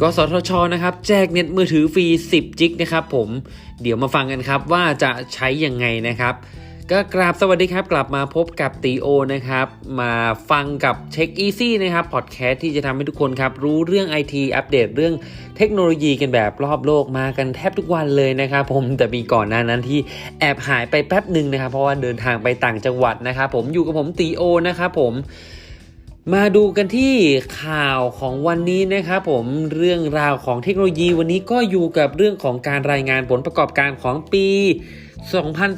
กสทชนะครับแจกเน็ตมือถือฟรี 10 จิกนะครับผมเดี๋ยวมาฟังกันครับว่าจะใช้ยังไงนะครับ ก็กราบสวัสดีครับ กลับมาพบกับตีโอนะครับ มาฟังกับเช็คอีซี่นะครับพอดแคสต์ที่จะทำให้ทุกคนครับ รู้เรื่อง IT อัปเดตเรื่องเทคโนโลยีกันแบบรอบโลกมากันแทบทุกวันเลยนะครับผมแต่มีก่อนหน้านั้นที่แอบหายไปแป๊บหนึ่งนะครับ เพราะว่าเดินทางไปต่างจังหวัดนะครับผมอยู่กับผมตีโอนะครับผม มาดูกันที่ข่าวของวันนี้นะครับผมเรื่องราวของเทคโนโลยีวันนี้ก็อยู่กับเรื่องของการรายงานผลประกอบการของปี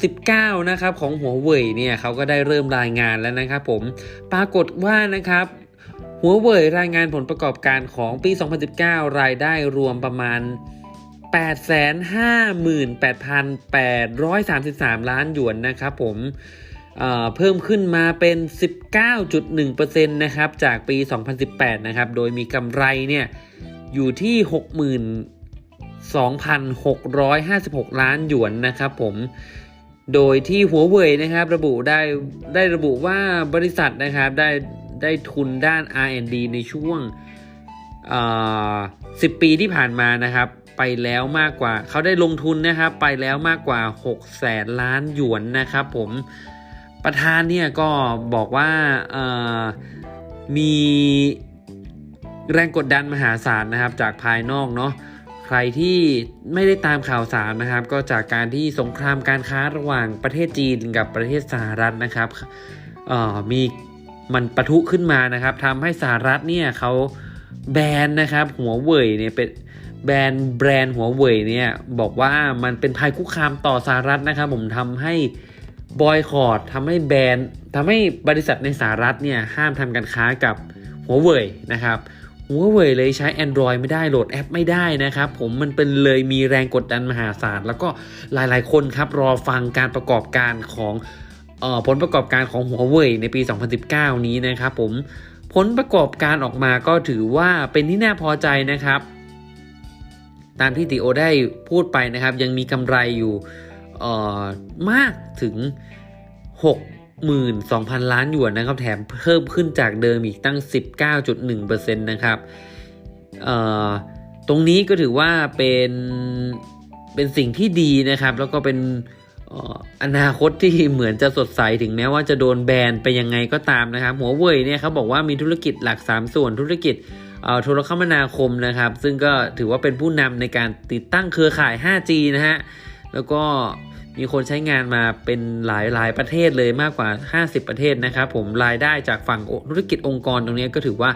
2019 นะครับของหัวเว่ยเนี่ยเขาก็ได้เริ่มรายงานแล้วนะครับผมปรากฏว่านะครับหัวเว่ยรายงานผลประกอบการของปี 2019 รายได้รวมประมาณ 858,833 ล้านหยวนนะครับผม เพิ่มขึ้นมาเป็น 19.1%นะครับจากปี 2018 นะครับ โดยมีกำไรเนี่ยอยู่ที่ 62,656 ล้านหยวนนะครับผม โดยที่หัวเว่ยนะครับระบุได้ได้ระบุว่าบริษัทนะครับได้ได้ทุนด้าน R&D ในช่วง 10 ปีที่ผ่านมานะครับไปแล้วมากกว่า เขาได้ลงทุนนะครับไปแล้วมากกว่า 6 แสนล้านหยวนนะครับผม ประธานเนี่ยก็บอกว่ามีแรงกดดันมหาศาลนะครับจากภายนอกเนาะใครที่ไม่ได้ตามข่าวสารนะครับ ก็จากการที่สงครามการค้าระหว่างประเทศจีนกับประเทศสหรัฐนะครับมีมันปะทุขึ้นมานะครับทำให้สหรัฐเนี่ยเขาแบนนะครับหัวเว่ยเนี่ยเป็นแบรนด์แบรนด์หัวเว่ยเนี่ยบอกว่ามันเป็นภัยคุกคามต่อสหรัฐนะครับ ผมทำให้ บอยคอรดทำให้แบรนด์ทำให้บริษัทในสหรัฐเนี่ยห้ามทำการค้ากับหัวเว่ยนะครับหัวเว่ยเลยใช้ Android ไม่ได้โหลดแอปไม่ได้นะครับ ผมมันเป็นเลยมีแรงกดดันมหาศาล แล้วก็หลายๆคนครับรอฟังการประกอบการของออผลประกอบการของหัวเว่ยในปี 2019 นี้นะครับผมผลประกอบการออกมาก็ถือว่าเป็นที่น่าพอใจนะครับ ตามที่ติโอได้พูดไปนะครับ ยังมีกำไรอยู่ มากถึง 62,000 ล้านหยวนนะครับ แถมเพิ่มขึ้นจากเดิมอีกตั้ง 19.1%นะครับเอ่อตรงนี้ก็ถือว่าเป็นเป็นสิ่งที่ดีนะครับ แล้วก็เป็นออนาคตที่เหมือนจะสดใสถึงแม้ว่าจะโดนแบนไปยังไงก็ตามนะครับ หัวเว่ยเนี่ยเขาบอกว่ามีธุรกิจหลัก 3 ส่วนธุรกิจโทรคมนาคมนะครับ ซึ่งก็ถือว่าเป็นผู้นำในการติดตั้งเครือข่าย 5G นะฮะแล้วก็ มีคนใช้งานมาเป็นหลายหลายประเทศเลยมากกว่า 50 ประเทศนะครับผมรายได้จากฝั่งธุรกิจองค์กรตรงนี้ก็ถือว่า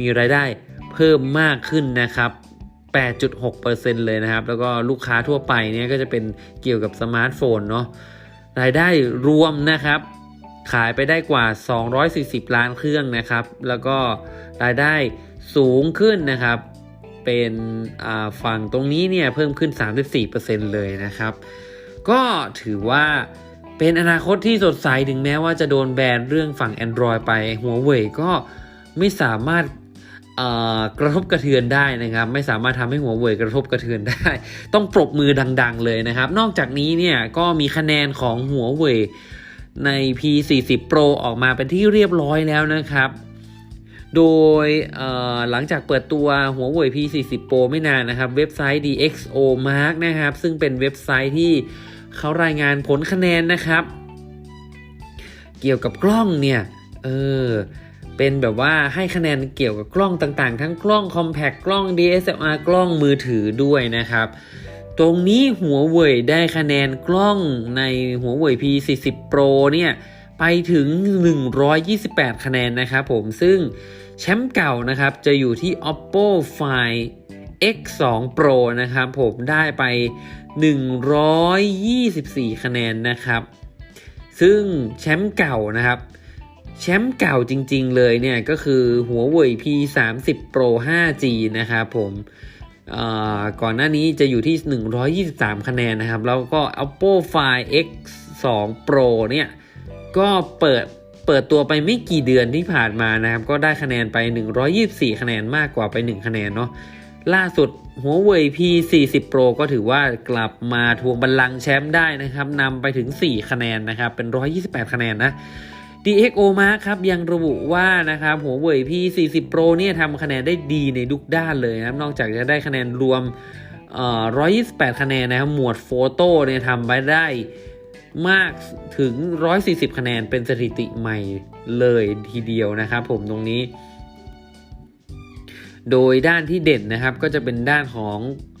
มีรายได้เพิ่มมากขึ้นนะครับ8.6%เลยนะครับ แล้วก็ลูกค้าทั่วไปเนี่ยก็จะเป็นเกี่ยวกับสมาร์ทโฟนเนาะรายได้รวมนะครับ ขายไปได้กว่า 240 ล้านเครื่องนะครับ แล้วก็รายได้สูงขึ้นนะครับ เป็นฝั่งตรงนี้เนี่ยเพิ่มขึ้น 34%เลยนะครับ ก็ถือว่าเป็นอนาคตที่สดใสถึงแม้ว่าจะโดนแบนเรื่องฝั่ง Android ไปหัวเว่ยก็ไม่สามารถกระทบกระเทือนได้นะครับ ไม่สามารถทำให้หัวเว่ยกระทบกระเทือนได้ ต้องปรบมือดัง ๆ เลยนะครับ นอกจากนี้เนี่ยก็มีคะแนนของหัวเว่ยใน P40 Pro ออกมาเป็นที่เรียบร้อยแล้วนะครับ โดยหลังจากเปิดตัวหัวเว่ย P40 Pro ไม่นานนะครับ เว็บไซต์ DxO Mark นะครับ ซึ่งเป็นเว็บไซต์ที่เขารายงานผลคะแนนนะครับ เกี่ยวกับกล้องเนี่ย เออเป็นแบบว่าให้คะแนนเกี่ยวกับกล้องต่างๆ ทั้งกล้อง Compact กล้อง DSLR กล้องมือถือด้วยนะครับ ตรงนี้หัวเว่ยได้คะแนนกล้องในหัวเว่ย P40 Pro เนี่ย ไปถึง 128 คะแนนนะครับผมซึ่งแชมป์เก่านะครับจะอยู่ที่ Oppo Find X2 Pro นะครับผมได้ไป 124 คะแนนนะครับ ซึ่งแชมป์เก่านะครับแชมป์เก่าจริงๆเลยเนี่ยก็คือหัวเว่ย P30 Pro 5G นะครับผมก่อนหน้านี้จะอยู่ที่ 123 คะแนนนะครับ แล้วก็ Oppo Find X2 Pro เนี่ย ก็เปิดเปิดตัวไปไม่กี่เดือนที่ผ่านมานะครับ ก็ได้คะแนนไป 124 คะแนนมากกว่าไป 1 คะแนนเนาะล่าสุดหัวเว่ย P40 Pro ก็ถือว่ากลับมาทวงบัลลังก์แชมป์ได้นะครับนำไปถึง 4 คะแนนนะครับ เป็น 128 คะแนนนะ DxO Mark ครับยังระบุว่านะครับหัวเว่ย P40 Pro เนี่ยทำคะแนนได้ดีในทุกด้านเลยนะครับ นอกจากจะได้คะแนนรวม 128 คะแนนนะครับ หมวดโฟโต้เนี่ยทำไปได้ มากถึง 140 คะแนนเป็นสถิติใหม่เลยทีเดียวนะครับ ผมตรงนี้ โดยด้านที่เด่นนะครับก็จะเป็นด้านของ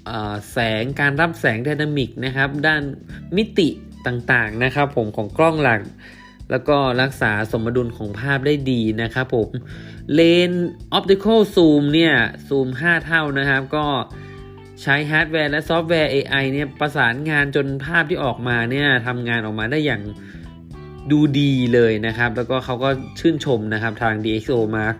อแสงการรับแสงไดนามิกนะครับ ด้านมิติต่างๆนะครับ ผมของกล้องหลัก แล้วก็รักษาสมดุลของภาพได้ดีนะครับผมเลนออปติคอลซูมเนี่ยซูม 5 เท่านะครับก็ ใช้ฮาร์ดแวร์และซอฟต์แวร์ AI เนี่ยประสานงานจนภาพที่ออกมาเนี่ยทำงานออกมาได้อย่างดูดีเลยนะครับ แล้วก็เขาก็ชื่นชมนะครับทาง DxO Mark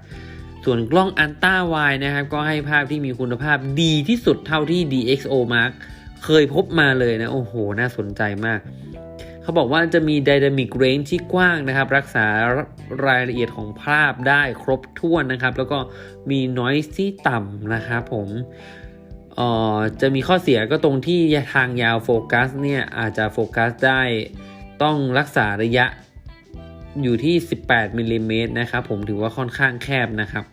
ส่วนกล้องอันต้าไวนะครับ ก็ให้ภาพที่มีคุณภาพดีที่สุดเท่าที่ DxO Mark เคยพบมาเลยนะ โอ้โห น่าสนใจมาก เขาบอกว่าจะมี Dynamic Range ที่กว้างนะครับ รักษารายละเอียดของภาพได้ครบถ้วนนะครับ แล้วก็มี Noise ที่ต่ำนะครับผม ออจะมีข้อเสียก็ตรงที่ทางยาวโฟกัสเนี่ยอาจจะโฟกัสได้ต้องรักษาระยะอยู่ที่ 18มิลลิเมตรนะครับผมถือว่าค่อนข้างแคบนะครับ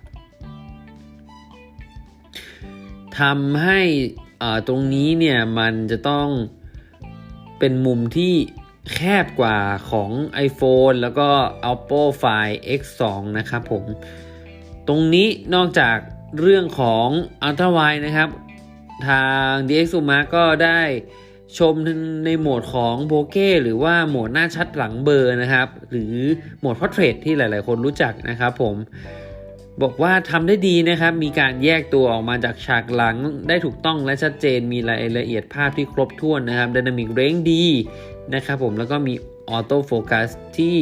ทำให้ตรงนี้เนี่ยมันจะต้องเป็นมุมที่แคบกว่าของ iPhone แล้วก็ Oppo Find X2 นะครับผม ตรงนี้นอกจากเรื่องของ Ultra Wide นะครับ ทาง DxO Mark ก็ได้ชมในโหมดของโบเก้หรือว่าโหมดหน้าชัดหลังเบอร์นะครับ หรือโหมด Portrait ที่หลาย ๆ คนรู้จักนะครับผมบอกว่าทำได้ดีนะครับ มีการแยกตัวออกมาจากฉากหลังได้ถูกต้องและชัดเจน มีรายละเอียดภาพที่ครบถ้วนนะครับ Dynamic Range ดีนะครับผมแล้วก็มี Auto Focus ที่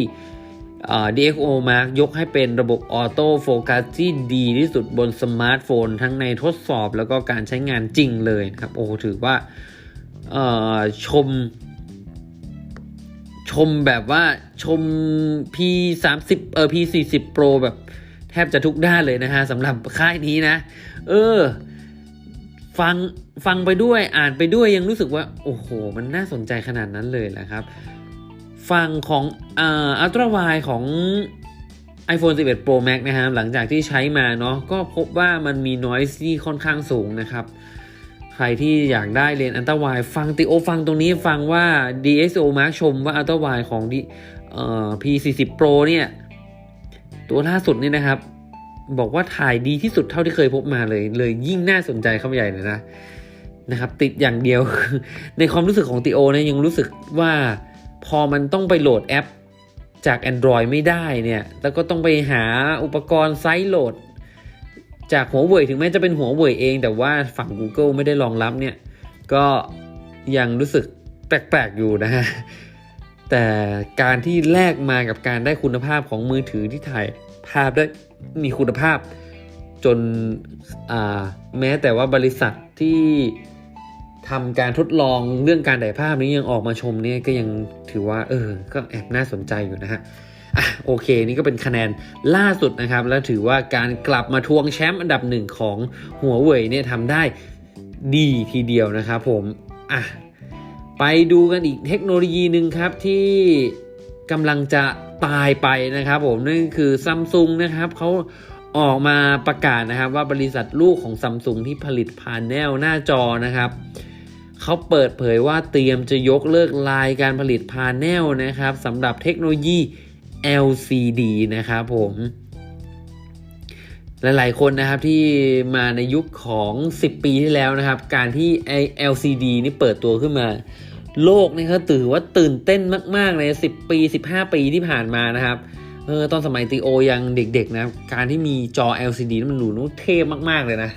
DxO Mark ยกให้เป็นระบบออโต้โฟกัสที่ดีที่สุดบนสมาร์ทโฟน ทั้งในทดสอบแล้วก็การใช้งานจริงเลยครับ โอ้ถือว่าชม ชมแบบว่าชม P 3 0เออ P 4 0 Pro แบบแทบจะทุกด้านเลยนะฮะสำหรับค่ายนี้นะ เออ ฟังฟังไปด้วยอ่านไปด้วยยังรู้สึกว่า โอ้โห มันน่าสนใจขนาดนั้นเลยแหละครับ ฟังของอัลตร้าไวของ iPhone 11 Pro Max นะครับหลังจากที่ใช้มาเนาะก็พบว่ามันมี noise ที่ค่อนข้างสูงนะครับ ใครที่อยากได้เลนอัลตร้าไวฟังติโอฟังตรงนี้ฟังว่า DxO Mark ชมว่าอัลตร้าไวของดีเอ่อ P40 Pro เนี่ย ตัวล่าสุดนี่นะครับ บอกว่าถ่ายดีที่สุดเท่าที่เคยพบมาเลย เลยยิ่งน่าสนใจเข้าไปใหญ่เลยนะนะครับ ติดอย่างเดียว ในความรู้สึกของติโอเนี่ยยังรู้สึกว่า พอมันต้องไปโหลดแอปจาก Android ไม่ได้เนี่ย แล้วก็ต้องไปหาอุปกรณ์ไซต์โหลด จากหัวเว่ยถึงแม้จะเป็นหัวเว่ยเอง แต่ว่าฝั่ง Google ไม่ได้รองรับเนี่ย ก็ยังรู้สึกแปลกๆอยู่นะฮะ แต่การที่แลกมากับการได้คุณภาพของมือถือที่ถ่ายภาพได้มีคุณภาพจนแม้แต่ว่าบริษัทที่ ทำการทดลองเรื่องการถ่ายภาพนี้ยังออกมาชมเนี่ยก็ยังถือว่า เออ ก็แอบน่าสนใจอยู่นะฮะอะโอเค นี่ก็เป็นคะแนนล่าสุดนะครับ แล้วถือว่าการกลับมาทวงแชมป์อันดับหนึ่งของหัวเว่ยเนี่ยทำได้ดีทีเดียวนะครับผมอะไปดูกันอีกเทคโนโลยีหนึ่งครับที่กำลังจะตายไปนะครับผมนั่นคือซัมซุงนะครับเขาออกมาประกาศนะครับว่าบริษัทลูกของซัมซุงที่ผลิตพาเนลหน้าจอนะครับ เขาเปิดเผยว่าเตรียมจะยกเลิกลายการผลิตพาเนลนะครับสำหรับเทคโนโลยี LCD นะครับผมหลาย ๆ คนนะครับที่มาในยุคของ 10 ปีที่แล้วนะครับ การที่ LCD นี่เปิดตัวขึ้นมา โลกนี่เขาตื่นว่าตื่นเต้นมากๆเลย10 ปี 15 ปีที่ผ่านมานะครับเออตอนสมัยตีโอยังเด็ก ๆ นะการที่มีจอ LCD มันดูนุ่เท่มาก ๆ เลยนะ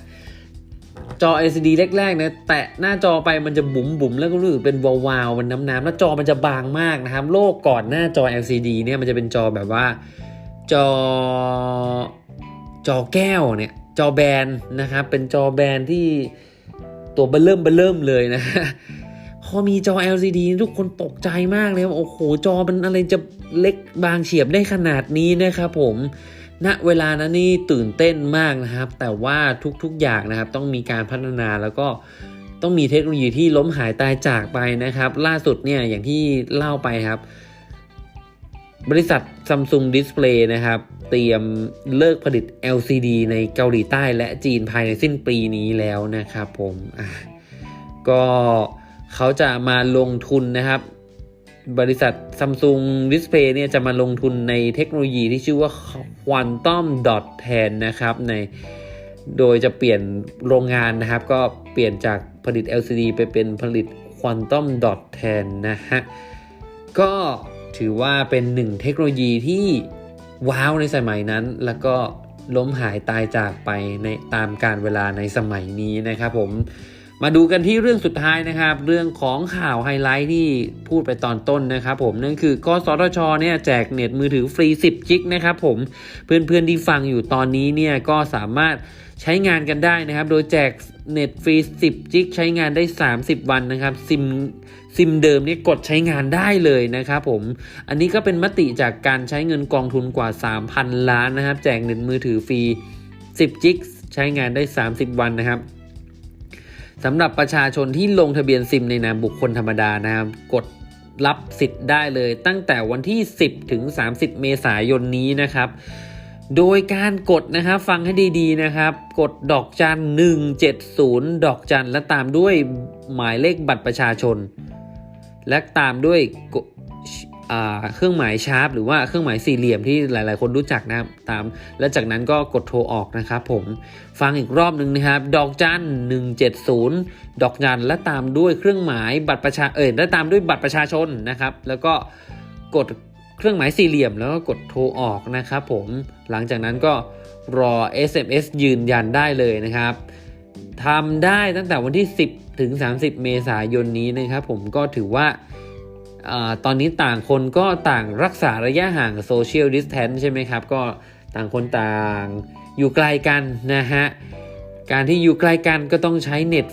จอ LCD แรกๆนะแตะหน้าจอไปมันจะบุ๋มบุ๋มแล้วก็รู้สึกเป็นวาวๆมันน้ำน้ำแล้วจอมันจะบางมากนะครับ โลกก่อนหน้าจอ LCD เนี่ยมันจะเป็นจอแบบว่าจอจอแก้วเนี่ยจอแบนนะครับ เป็นจอแบนที่ตัวเบลเริ่มเบลเริ่มเลยนะพอมีจอ LCD ทุกคนตกใจมากเลยว่าโอ้โหจอมันอะไรจะเล็กบางเฉียบได้ขนาดนี้นะครับผม ณเวลานั้นนี่ตื่นเต้นมากนะครับ แต่ว่าทุกๆอย่างนะครับ ต้องมีการพัฒนาแล้วก็ต้องมีเทคโนโลยีที่ล้มหายตายจากไปนะครับ ล่าสุดเนี่ยอย่างที่เล่าไปครับ บริษัท Samsung Display นะครับ เตรียมเลิกผลิต LCD ในเกาหลีใต้และจีนภายในสิ้นปีนี้แล้วนะครับผมก็เขาจะมาลงทุนนะครับ บริษัท Samsung Display เนี่ยจะมาลงทุนในเทคโนโลยีที่ชื่อว่า Quantum Dot แทนนะครับในโดยจะเปลี่ยนโรงงานนะครับ ก็เปลี่ยนจากผลิต LCD ไปเป็นผลิต Quantum Dot แทนนะฮะก็ถือว่าเป็นหนึ่งเทคโนโลยีที่ว้าวในสมัยนั้น แล้วก็ล้มหายตายจากไปในตามการเวลาในสมัยนี้นะครับผม มาดูกันที่เรื่องสุดท้ายนะครับ เรื่องของข่าวไฮไลท์ที่พูดไปตอนต้นนะครับผมนั่นคือกสทชเนี่ยแจกเน็ตมือถือฟรี 10จิกนะครับผมเพื่อนๆที่ฟังอยู่ตอนนี้เนี่ยก็สามารถใช้งานกันได้นะครับ โดยแจกเน็ตฟรี 10 จิก ใช้งานได้ 30 วันนะครับ ซิมซิมเดิมเนี่ยกดใช้งานได้เลยนะครับผม อันนี้ก็เป็นมติจากการใช้เงินกองทุนกว่า 3,000 ล้านนะครับ แจกเน็ตมือถือฟรี 10 จิก ใช้งานได้ 30 วันนะครับ สำหรับประชาชนที่ลงทะเบียนซิมในนามบุคคลธรรมดานะครับกดรับสิทธิ์ได้เลยตั้งแต่วันที่ 10 ถึง 30 เมษายนนี้นะครับ โดยการกดนะครับฟังให้ดีๆนะครับ กดดอกจัน 170 ดอกจันและตามด้วยหมายเลขบัตรประชาชน และตามด้วย เครื่องหมายชาร์ปหรือว่าเครื่องหมายสี่เหลี่ยมที่หลาย ๆ คนรู้จักนะครับตาม และจากนั้นก็กดโทรออกนะครับผมฟังอีกรอบหนึ่งนะครับ ดอกจัน170 ดอกจันและตามด้วยเครื่องหมายบัตรประชาเออและตามด้วยบัตรประชาชนนะครับ แล้วก็กดเครื่องหมายสี่เหลี่ยมแล้วก็กดโทรออกนะครับผมหลังจากนั้นก็รอ SMS ยืนยันได้เลยนะครับทำได้ตั้งแต่วันที่ 10 ถึง 30 เมษายนนี้นะครับผมก็ถือว่าอา ตอนนี้ต่างคนก็ต่างรักษาระยะห่างโซเชียลดิสแทนใช่ไหมครับ ก็ต่างคนต่างอยู่ไกลกันนะฮะ การที่อยู่ใกลกันก็ต้องใช้เน็ต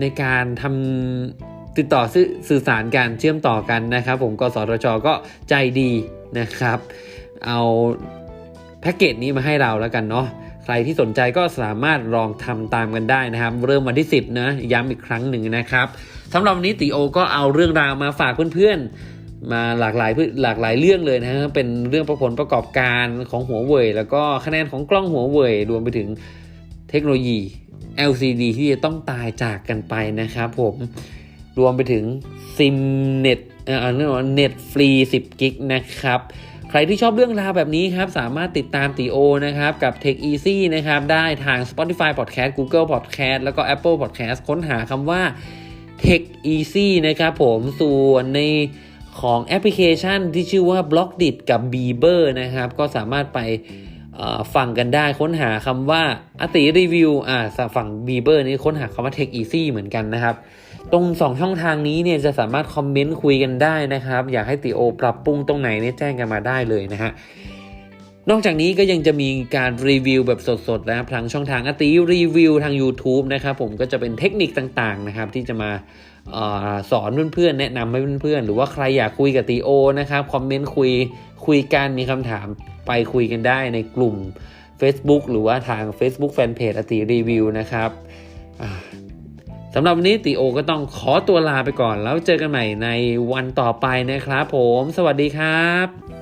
ในการทำติดต่อสื่อสื่อสารกันเชื่อมต่อกันนะครับ ผมกสทชก็ใจดีนะครับ เอาแพ็กเกจนี้มาให้เราแล้วกันเนาะ ใครที่สนใจก็สามารถลองทำตามกันได้นะครับ เริ่มวันที่ 10นะย้ำอีกครั้งหนึ่งนะครับสำหรับวันนี้ติโอก็เอาเรื่องราวมาฝากเพื่อนๆ มาหลากหลายหลากหลายเรื่องเลยนะฮะเป็นเรื่องประผลประกอบการของหัวเว่ยแล้วก็คะแนนของกล้องหัวเว่ยรวมไปถึงเทคโนโลยี LCD ที่จะต้องตายจากกันไปนะครับผมรวมไปถึงซิมเน็ตเอ่อเน็ตฟรี 10 กิกนะครับ ใครที่ชอบเรื่องราวแบบนี้ครับ สามารถติดตามตีโอนะครับ กับ Tech Easy นะครับ ได้ทาง Spotify Podcast Google Podcast แล้วก็ Apple Podcast ค้นหาคำว่า Tech Easy นะครับผมส่วนในของแอปพลิเคชันที่ชื่อว่า b l o c k d i t กับ Bieber นะครับ ก็สามารถไปฟังกันได้ค้นหาคำว่าอติรีวิวอ่าฝั่ง Bieber นี่ค้นหาคำว่า Tech Easy เหมือนกันนะครับ ตรง 2 ช่องทางนี้เนี่ยจะสามารถคอมเมนต์คุยกันได้นะครับ อยากให้ติโอปรับปรุงตรงไหนเนี่ยแจ้งกันมาได้เลยนะฮะนอกจากนี้ก็ยังจะมีการรีวิวแบบสดๆนะครับทางช่องทางอติรีวิวทาง YouTube นะครับผมก็จะเป็นเทคนิคต่างๆนะครับที่จะมาออสอนเพื่อนๆแนะนำให้เพื่อนๆ หรือว่าใครอยากคุยกับติโอนะครับคอมเมนต์คุยคุยกันมีคำถามไปคุยกันได้ในกลุ่ม Facebook หรือว่าทาง Facebook Fanpage อติรีวิวนะครับ สำหรับวันนี้ติโอก็ต้องขอตัวลาไปก่อนแล้วเจอกันใหม่ในวันต่อไปนะครับผม สวัสดีครับ